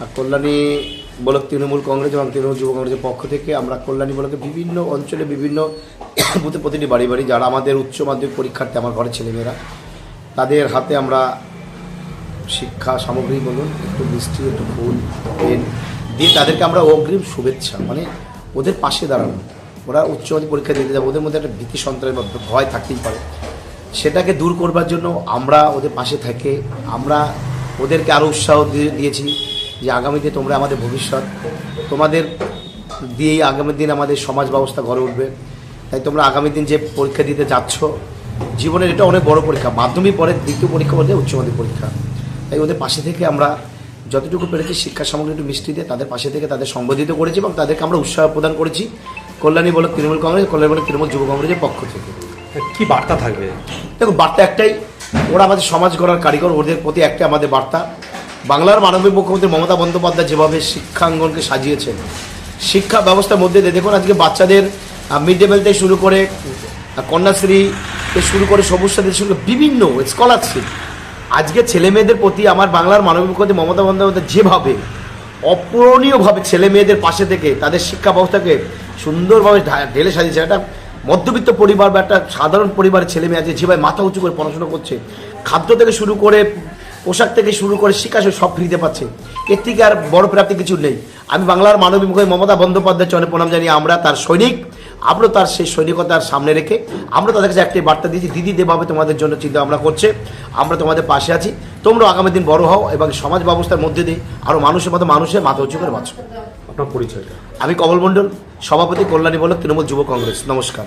আর Kalyani block Trinamool Congress এবং তৃণমূল যুব কংগ্রেসের পক্ষ থেকে আমরা কল্যাণী ব্লকে বিভিন্ন অঞ্চলে বিভিন্ন বুথে প্রতিটি বাড়ি বাড়ি যারা আমাদের উচ্চ মাধ্যমিক পরীক্ষার্থী, আমার ঘরের ছেলেমেয়েরা, তাদের হাতে আমরা শিক্ষা সামগ্রী বলুন, একটু মিষ্টি, একটু ফুল, পেন দিয়ে তাদেরকে আমরা অগ্রিম শুভেচ্ছা মানে ওদের পাশে দাঁড়ানো। ওরা উচ্চ মাধ্যমিক পরীক্ষা দিতে যাবে, ওদের মধ্যে একটা ভীতি, সন্ত্রাস বা ভয় থাকতেই পারে। সেটাকে দূর করবার জন্য আমরা ওদের পাশে থেকে, আমরা ওদেরকে আরও উৎসাহ দিয়ে দিয়েছি। যে আগামীতে তোমরা আমাদের ভবিষ্যৎ তোমাদের দিয়েই আগামী দিন আমাদের সমাজ ব্যবস্থা গড়ে উঠবে। তাই তোমরা আগামী দিন যে পরীক্ষা দিতে যাচ্ছ জীবনের এটা অনেক বড় পরীক্ষা। মাধ্যমিক পরে দ্বিতীয় পরীক্ষা বলতে উচ্চ মাধ্যমিক পরীক্ষা। তাই ওদের পাশে থেকে আমরা যতটুকু পেরেছি শিক্ষা সামগ্রী একটু মিষ্টি দিয়ে তাদের পাশে থেকে তাদের সংবোধিত করেছি এবং তাদেরকে আমরা উৎসাহ প্রদান করেছি কল্যাণী বলক তৃণমূল কংগ্রেস কল্যাণী বলক তৃণমূল যুব কংগ্রেসের পক্ষ থেকে। কি বার্তা থাকবে? দেখো বার্তা একটাই ওরা আমাদের সমাজ গড়ার কারিগর ওদের প্রতি একটাই আমাদের বার্তা। বাংলার মানবিক মুখ্যমন্ত্রী মমতা বন্দ্যোপাধ্যায় যেভাবে শিক্ষাঙ্গনকে সাজিয়েছেন, শিক্ষা ব্যবস্থার মধ্যে দিয়ে দেখুন আজকে বাচ্চাদের মিড ডে মিল থেকে শুরু করে কন্যাশ্রী থেকে শুরু করে সবুজ সাথী শুরু বিভিন্ন স্কলারশিপ আজকে ছেলে মেয়েদের প্রতি আমার বাংলার মানবিক মুখ্যমন্ত্রী মমতা বন্দ্যোপাধ্যায় যেভাবে অপূরণীয়ভাবে ছেলে মেয়েদের পাশে থেকে তাদের শিক্ষা ব্যবস্থাকে সুন্দরভাবে ঢেলে সাজিয়েছে একটা মধ্যবিত্ত পরিবার বা একটা সাধারণ পরিবারের ছেলে মেয়ে আছে, যেভাবে মাথা উঁচু করে পড়াশোনা করছে, খাদ্য থেকে শুরু করে পোশাক থেকে শুরু করে শিক্ষা সব ফ্রিতে পাচ্ছে। এর থেকে আর বড় প্রাপ্তি কিছু নেই। আমি বাংলার মানবিক মুখ্যমন্ত্রী মমতা বন্দ্যোপাধ্যায় চরণে প্রণাম জানিয়ে আমরা তার সৈনিক আমরা তার সেই সৈনিকতার সামনে রেখে আমরা তাদের কাছে একটি বার্তা দিয়েছি দিদি যেভাবে তোমাদের জন্য চিন্তা ভাবনা করছে। আমরা তোমাদের পাশে আছি। তোমরা আগামী দিন বড় হও এবং সমাজ ব্যবস্থার মধ্যে দিয়ে আরও মানুষের মতো মানুষের মাথা উঁচু করে বাঁচো। আপনার পরিচয়টা? আমি কমল মণ্ডল সভাপতি কল্যাণী বলক তৃণমূল যুব কংগ্রেস। নমস্কার।